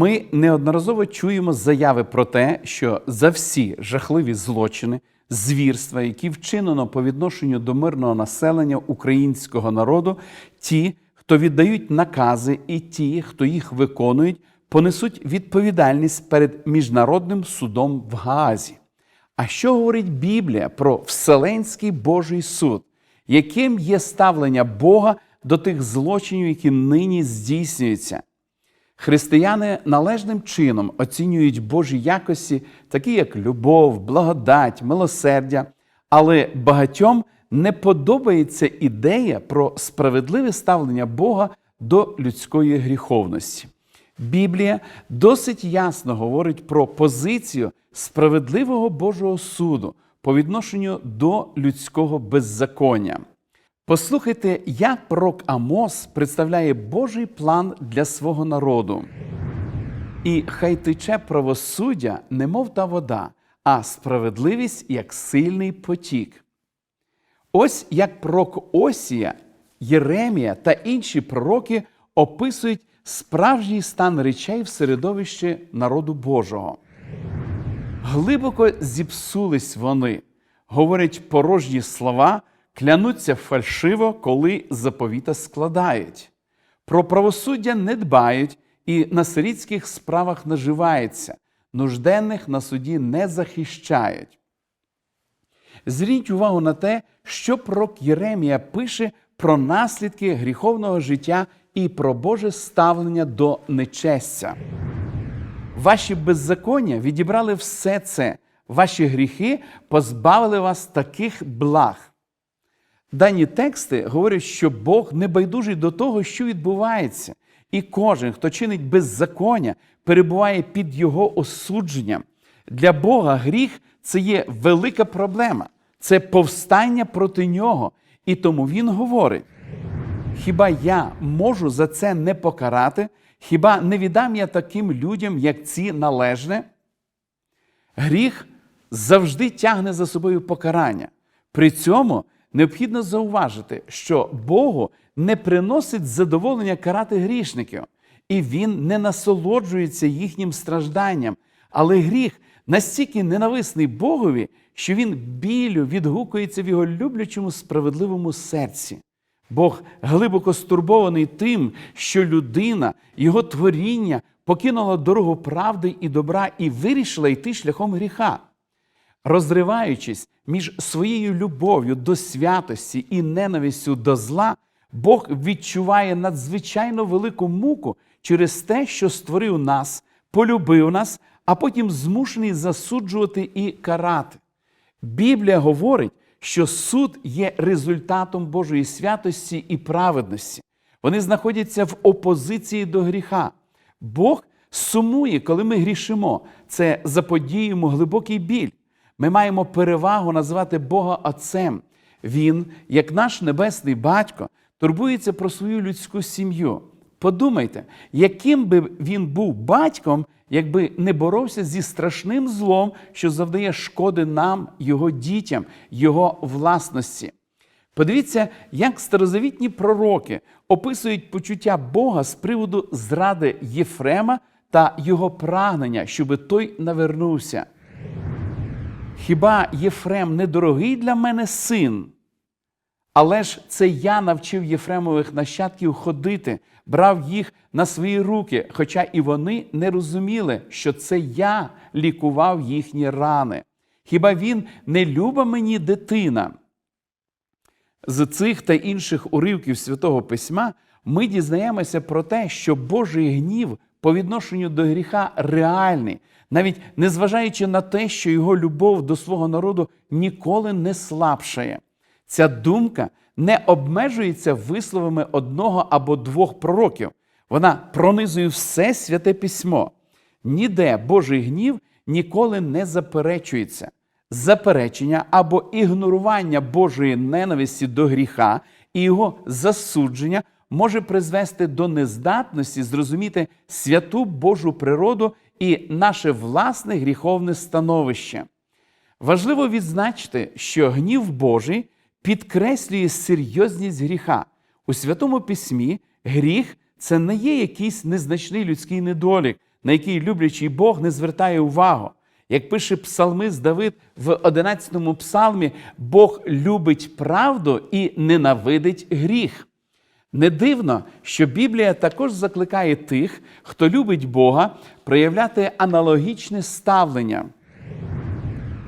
Ми неодноразово чуємо заяви про те, що за всі жахливі злочини, звірства, які вчинено по відношенню до мирного населення українського народу, ті, хто віддають накази, і ті, хто їх виконують, понесуть відповідальність перед міжнародним судом в Гаазі. А що говорить Біблія про Вселенський Божий суд? Яким є ставлення Бога до тих злочинів, які нині здійснюються? Християни належним чином оцінюють Божі якості, такі як любов, благодать, милосердя, але багатьом не подобається ідея про справедливе ставлення Бога до людської гріховності. Біблія досить ясно говорить про позицію справедливого Божого суду по відношенню до людського беззаконня. Послухайте, як пророк Амос представляє Божий план для свого народу. І хай тече правосуддя, немов та вода, а справедливість як сильний потік. Ось як пророк Осія, Єремія та інші пророки описують справжній стан речей в середовищі народу Божого. Глибоко зіпсулись вони, говорять порожні слова, клянуться фальшиво, коли заповіта складають. Про правосуддя не дбають і на сирітських справах наживаються, нужденних на суді не захищають. Зверніть увагу на те, що пророк Єремія пише про наслідки гріховного життя і про Боже ставлення до нечестя. Ваші беззаконня відібрали все це, ваші гріхи позбавили вас таких благ. Дані тексти говорять, що Бог не байдужий до того, що відбувається, і кожен, хто чинить беззаконня, перебуває під його осудженням. Для Бога гріх це є велика проблема, це повстання проти нього. І тому він говорить: хіба я можу за це не покарати? Хіба не віддам я таким людям, як ці належне? Гріх завжди тягне за собою покарання. При цьому необхідно зауважити, що Богу не приносить задоволення карати грішників, і Він не насолоджується їхнім стражданням. Але гріх настільки ненависний Богові, що він білю відгукується в його люблячому справедливому серці. Бог глибоко стурбований тим, що людина, його творіння покинула дорогу правди і добра і вирішила йти шляхом гріха. Розриваючись між своєю любов'ю до святості і ненавистю до зла, Бог відчуває надзвичайно велику муку через те, що створив нас, полюбив нас, а потім змушений засуджувати і карати. Біблія говорить, що суд є результатом Божої святості і праведності. Вони знаходяться в опозиції до гріха. Бог сумує, коли ми грішимо. Це заподіємо глибокий біль. Ми маємо перевагу називати Бога Отцем. Він, як наш небесний батько, турбується про свою людську сім'ю. Подумайте, яким би він був батьком, якби не боровся зі страшним злом, що завдає шкоди нам, його дітям, його власності. Подивіться, як старозавітні пророки описують почуття Бога з приводу зради Єфрема та його прагнення, щоби той навернувся. Хіба Єфрем не дорогий для мене син? Але ж це я навчив Єфремових нащадків ходити, брав їх на свої руки, хоча і вони не розуміли, що це я лікував їхні рани. Хіба він не люба мені дитина? З цих та інших уривків Святого Письма ми дізнаємося про те, що Божий гнів по відношенню до гріха реальний, навіть незважаючи на те, що його любов до свого народу ніколи не слабшає. Ця думка не обмежується висловами одного або двох пророків. Вона пронизує все святе письмо. Ніде Божий гнів ніколи не заперечується. Заперечення або ігнорування Божої ненависті до гріха і його засудження може призвести до нездатності зрозуміти святу Божу природу і наше власне гріховне становище. Важливо відзначити, що гнів Божий підкреслює серйозність гріха. У Святому Письмі гріх це не є якийсь незначний людський недолік, на який люблячий Бог не звертає увагу. Як пише псалмист Давид в 11-му псалмі, Бог любить правду і ненавидить гріх. Не дивно, що Біблія також закликає тих, хто любить Бога, проявляти аналогічне ставлення.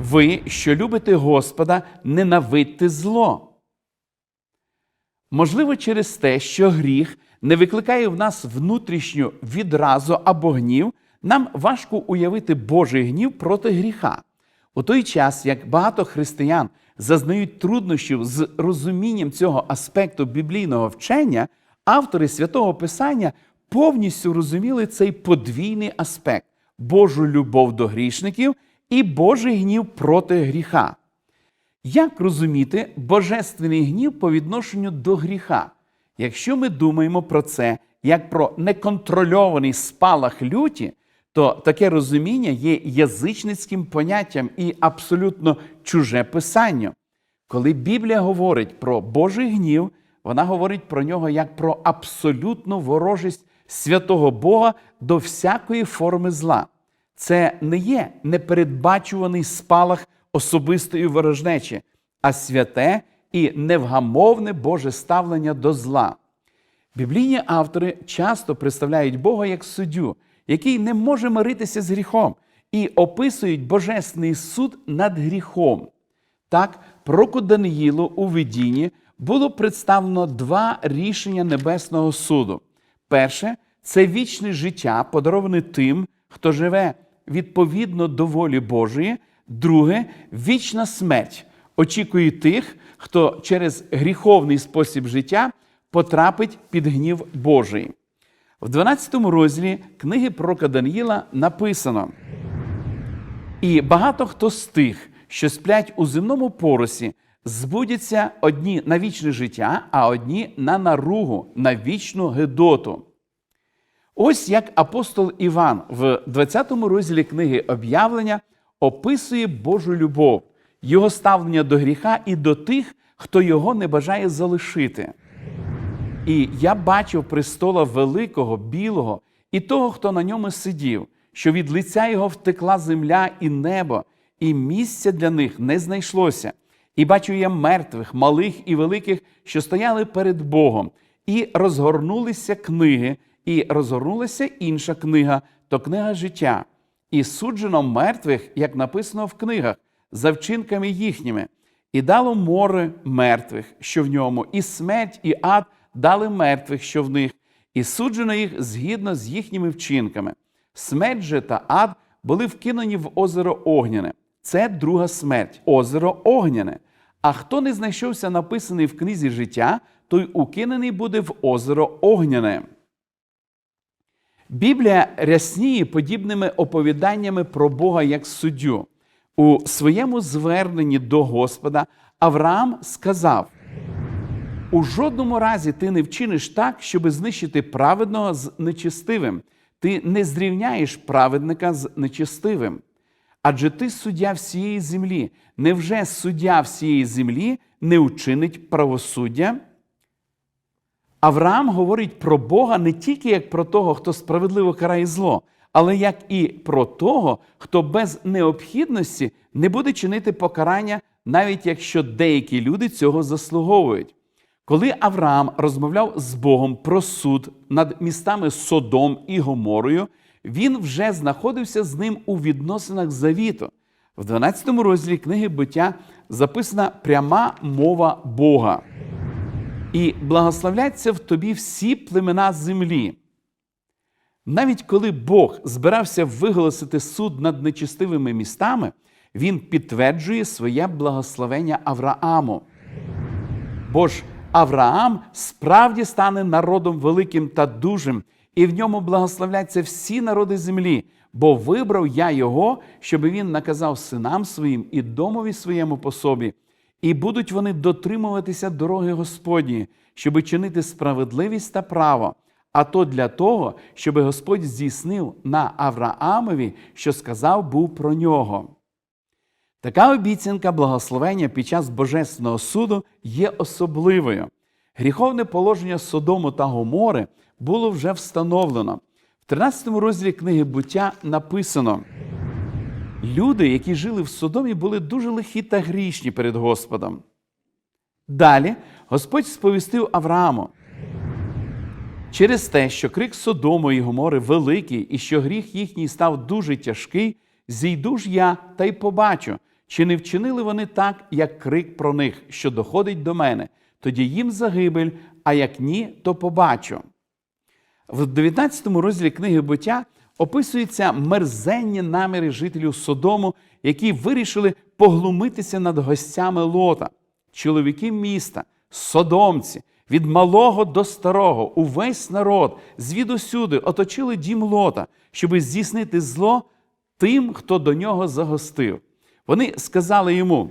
Ви, що любите Господа, ненавидьте зло. Можливо, через те, що гріх не викликає в нас внутрішню відразу або гнів, нам важко уявити Божий гнів проти гріха. У той час, як багато християн зазнають труднощів з розумінням цього аспекту біблійного вчення, автори святого Писання повністю розуміли цей подвійний аспект Божу любов до грішників і Божий гнів проти гріха. Як розуміти божественний гнів по відношенню до гріха? Якщо ми думаємо про це як про неконтрольований спалах люті, то таке розуміння є язичницьким поняттям і абсолютно чуже писанню. Коли Біблія говорить про Божий гнів, вона говорить про нього як про абсолютну ворожість святого Бога до всякої форми зла. Це не є непередбачуваний спалах особистої ворожнечі, а святе і невгамовне Боже ставлення до зла. Біблійні автори часто представляють Бога як суддю, який не може миритися з гріхом, і описують божественний суд над гріхом. Так, пророку Даниїлу у видінні було представлено два рішення Небесного суду. Перше це вічне життя, подароване тим, хто живе відповідно до волі Божої. Друге вічна смерть очікує тих, хто через гріховний спосіб життя потрапить під гнів Божий. В 12 розділі книги пророка Даниїла написано: І багато хто з тих, що сплять у земному поросі, збудяться одні на вічне життя, а одні на наругу, на вічну гедоту. Ось як апостол Іван в 20 розділі книги об'явлення описує Божу любов, його ставлення до гріха і до тих, хто його не бажає залишити. І я бачив престола великого, білого, і того, хто на ньому сидів, що від лиця його втекла земля і небо, і місця для них не знайшлося. І бачу я мертвих, малих і великих, що стояли перед Богом, і розгорнулися книги, і розгорнулася інша книга, то книга життя. І суджено мертвих, як написано в книгах, за вчинками їхніми, і дало море мертвих, що в ньому, і смерть, і ад дали мертвих, що в них, і суджено їх згідно з їхніми вчинками. Смерть же та ад були вкинені в озеро Огняне. Це друга смерть, озеро Огняне. А хто не знайшовся написаний в книзі життя, той укинений буде в озеро Огняне. Біблія рясніє подібними оповіданнями про Бога як суддю. У своєму зверненні до Господа Авраам сказав: у жодному разі ти не вчиниш так, щоб знищити праведного з нечестивим. Ти не зрівняєш праведника з нечестивим. Адже ти суддя всієї землі. Невже суддя всієї землі не учинить правосуддя? Авраам говорить про Бога не тільки як про того, хто справедливо карає зло, але як і про того, хто без необхідності не буде чинити покарання, навіть якщо деякі люди цього заслуговують. Коли Авраам розмовляв з Богом про суд над містами Содом і Гоморою, він вже знаходився з ним у відносинах завіту. В 12 розділі книги буття записана пряма мова Бога. І благословляться в тобі всі племена землі. Навіть коли Бог збирався виголосити суд над нечистивими містами, він підтверджує своє благословення Аврааму. Бо ж Авраам справді стане народом великим та дужим, і в ньому благословляться всі народи землі, бо вибрав я його, щоб він наказав синам своїм і домові своєму по собі, і будуть вони дотримуватися дороги Господні, щоби чинити справедливість та право. А то для того, щоб Господь здійснив на Авраамові, що сказав був про нього. Така обіцянка благословення під час Божественного суду є особливою. Гріховне положення Содому та Гомори було вже встановлено. В 13 розділі книги буття написано: люди, які жили в Содомі, були дуже лихі та грішні перед Господом. Далі Господь сповістив Аврааму. Через те, що крик Содому і Гомори великий, і що гріх їхній став дуже тяжкий, зійду ж я та й побачу, чи не вчинили вони так, як крик про них, що доходить до мене, тоді їм загибель, а як ні, то побачу. В 19 розділі книги буття описуються мерзенні наміри жителів Содому, які вирішили поглумитися над гостями Лота. Чоловіки міста, содомці, від малого до старого, увесь народ звідусюди оточили дім Лота, щоби здійснити зло тим, хто до нього загостив. Вони сказали йому: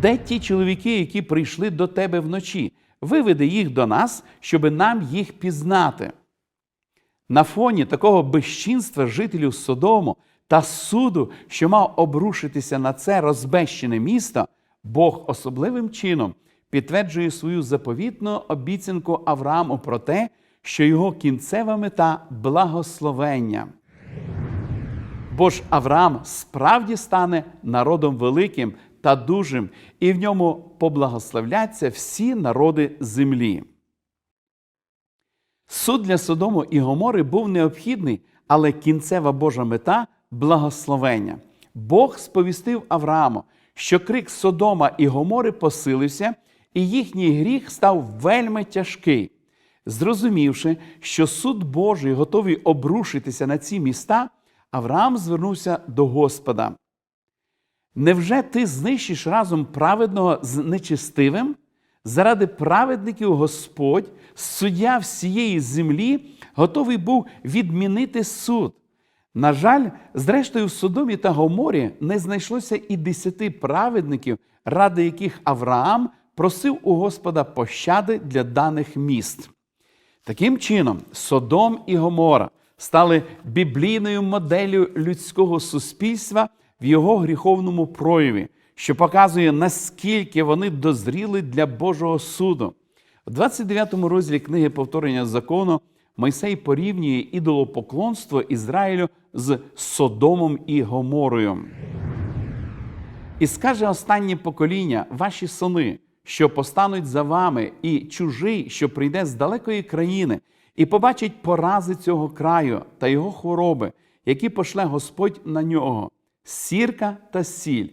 де ті чоловіки, які прийшли до тебе вночі? Виведи їх до нас, щоби нам їх пізнати. На фоні такого безчинства жителів Содому та суду, що мав обрушитися на це розбещене місто, Бог особливим чином підтверджує свою заповітну обіцянку Аврааму про те, що його кінцева мета благословення. Бо ж Авраам справді стане народом великим та дужим, і в ньому поблагословляться всі народи землі. Суд для Содому і Гомори був необхідний, але кінцева Божа мета благословення. Бог сповістив Аврааму, що крик Содома і Гомори посилився, і їхній гріх став вельми тяжкий. Зрозумівши, що суд Божий готовий обрушитися на ці міста, Авраам звернувся до Господа. Невже ти знищиш разом праведного з нечестивим? Заради праведників Господь, суддя всієї землі, готовий був відмінити суд. На жаль, зрештою, в Содомі та Гоморі не знайшлося і десяти праведників, ради яких Авраам просив у Господа пощади для даних міст. Таким чином, Содом і Гомора стали біблійною моделлю людського суспільства в його гріховному прояві, що показує, наскільки вони дозріли для Божого суду. У 29 розділі книги повторення закону Мойсей порівнює ідолопоклонство Ізраїлю з Содомом і Гоморою. І скаже останнє покоління, ваші сини, що постануть за вами, і чужий, що прийде з далекої країни, і побачить порази цього краю та його хвороби, які пошле Господь на нього, сірка та сіль,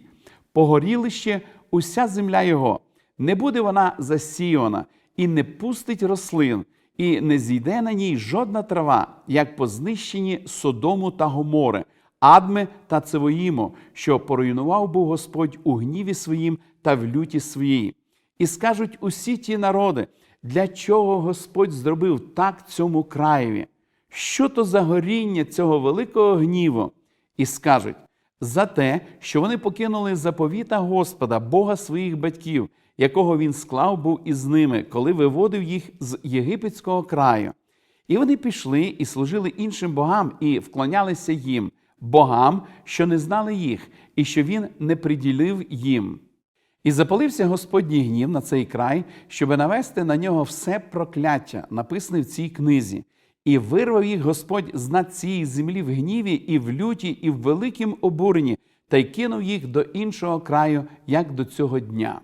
погорілище уся земля його, не буде вона засіяна, і не пустить рослин, і не зійде на ній жодна трава, як по знищенні Содому та Гомори, Адми та Цевоїму, що поруйнував був Господь у гніві своїм та в люті своїй. І скажуть усі ті народи, для чого Господь зробив так цьому краєві? Що то за горіння цього великого гніву? І скажуть за те, що вони покинули заповіта Господа, Бога своїх батьків, якого він склав був із ними, коли виводив їх з єгипетського краю. І вони пішли і служили іншим богам, і вклонялися їм, богам, що не знали їх, і що він не приділив їм. І запалився Господній гнів на цей край, щоби навести на нього все прокляття, написане в цій книзі, і вирвав їх Господь з над цієї землі в гніві, і в люті, і в великім обуренні, та й кинув їх до іншого краю, як до цього дня.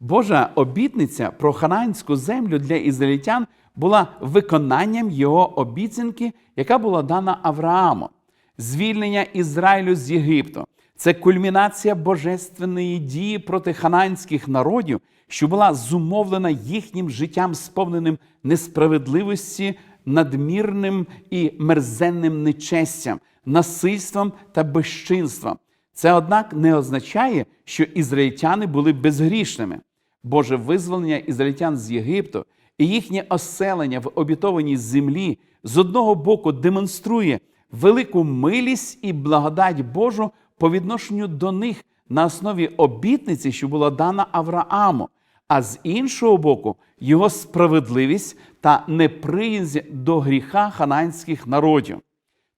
Божа обітниця про хананську землю для ізраїльтян була виконанням його обіцянки, яка була дана Аврааму, звільнення Ізраїлю з Єгипту. Це кульмінація божественної дії проти хананських народів, що була зумовлена їхнім життям, сповненим несправедливості, надмірним і мерзенним нечестям, насильством та безчинством. Це, однак, не означає, що ізраїльтяни були безгрішними. Боже визволення ізраїльтян з Єгипту і їхнє оселення в обітованій землі з одного боку демонструє велику милість і благодать Божу по відношенню до них на основі обітниці, що була дана Аврааму, а з іншого боку, його справедливість та неприязнь до гріха хананських народів.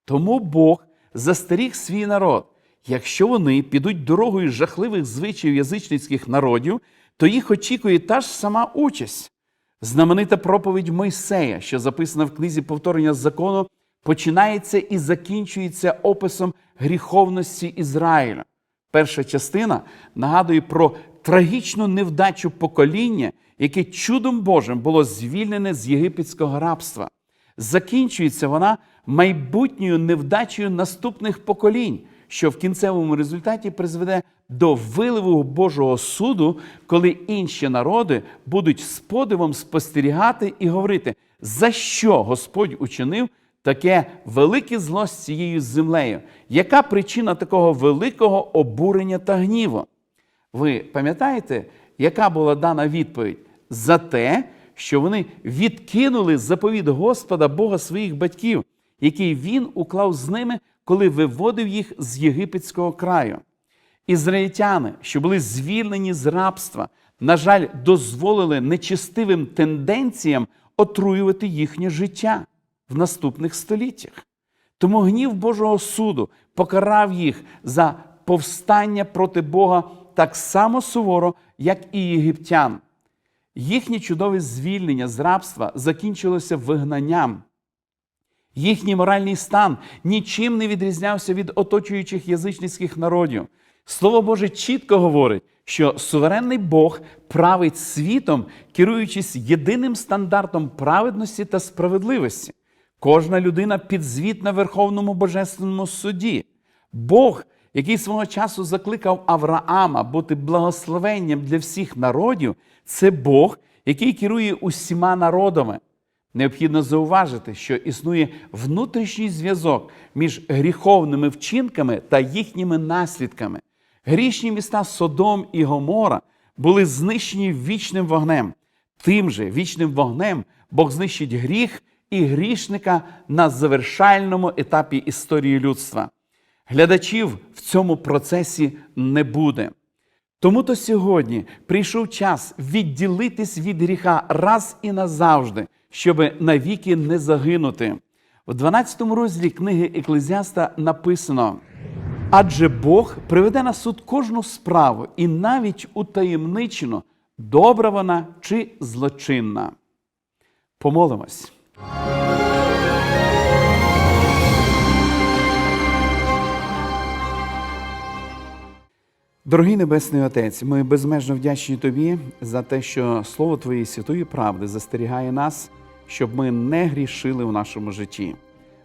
Тому Бог застеріг свій народ. Якщо вони підуть дорогою жахливих звичаїв язичницьких народів, то їх очікує та ж сама участь. Знаменита проповідь Мойсея, що записана в книзі повторення закону, починається і закінчується описом гріховності Ізраїля. Перша частина нагадує про трагічну невдачу покоління, яке чудом Божим було звільнене з єгипетського рабства. Закінчується вона майбутньою невдачею наступних поколінь, що в кінцевому результаті призведе до виливу Божого суду, коли інші народи будуть з подивом спостерігати і говорити, за що Господь учинив таке велике зло з цією землею. Яка причина такого великого обурення та гніву? Ви пам'ятаєте, яка була дана відповідь? За те, що вони відкинули заповіт Господа Бога своїх батьків, який він уклав з ними, коли виводив їх з єгипетського краю. Ізраїльтяни, що були звільнені з рабства, на жаль, дозволили нечистивим тенденціям отруювати їхнє життя в наступних століттях. Тому гнів Божого суду покарав їх за повстання проти Бога так само суворо, як і єгиптян. Їхнє чудове звільнення з рабства закінчилося вигнанням. Їхній моральний стан нічим не відрізнявся від оточуючих язичницьких народів. Слово Боже чітко говорить, що суверенний Бог править світом, керуючись єдиним стандартом праведності та справедливості. Кожна людина підзвітна Верховному Божественному суді. Бог, який свого часу закликав Авраама бути благословенням для всіх народів, це Бог, який керує усіма народами. Необхідно зауважити, що існує внутрішній зв'язок між гріховними вчинками та їхніми наслідками. Грішні міста Содом і Гомора були знищені вічним вогнем. Тим же вічним вогнем Бог знищить гріх і грішника на завершальному етапі історії людства. Глядачів в цьому процесі не буде. Тому то сьогодні прийшов час відділитись від гріха раз і назавжди, щоб навіки не загинути. В 12 розділі книги Еклезіаста написано: адже Бог приведе на суд кожну справу, і навіть утаємничено, добра вона чи злочинна. Помолимось. Дорогий Небесний Отець, ми безмежно вдячні Тобі за те, що Слово Твоєї святої правди застерігає нас, щоб ми не грішили в нашому житті.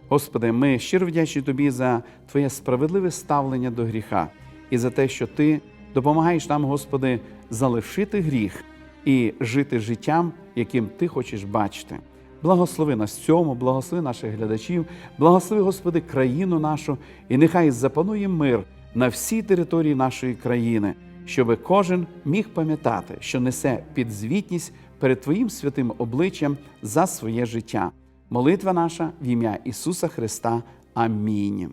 Господи, ми щиро вдячні Тобі за Твоє справедливе ставлення до гріха і за те, що Ти допомагаєш нам, Господи, залишити гріх і жити життям, яким Ти хочеш бачити. Благослови нас цьому, благослови наших глядачів, благослови, Господи, країну нашу, і нехай запанує мир на всій території нашої країни, щоб кожен міг пам'ятати, що несе підзвітність перед Твоїм святим обличчям за своє життя. Молитва наша в ім'я Ісуса Христа. Амінь.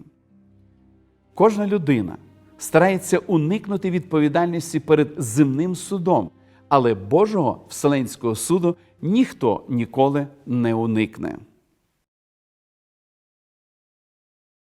Кожна людина старається уникнути відповідальності перед земним судом, але Божого Вселенського суду ніхто ніколи не уникне.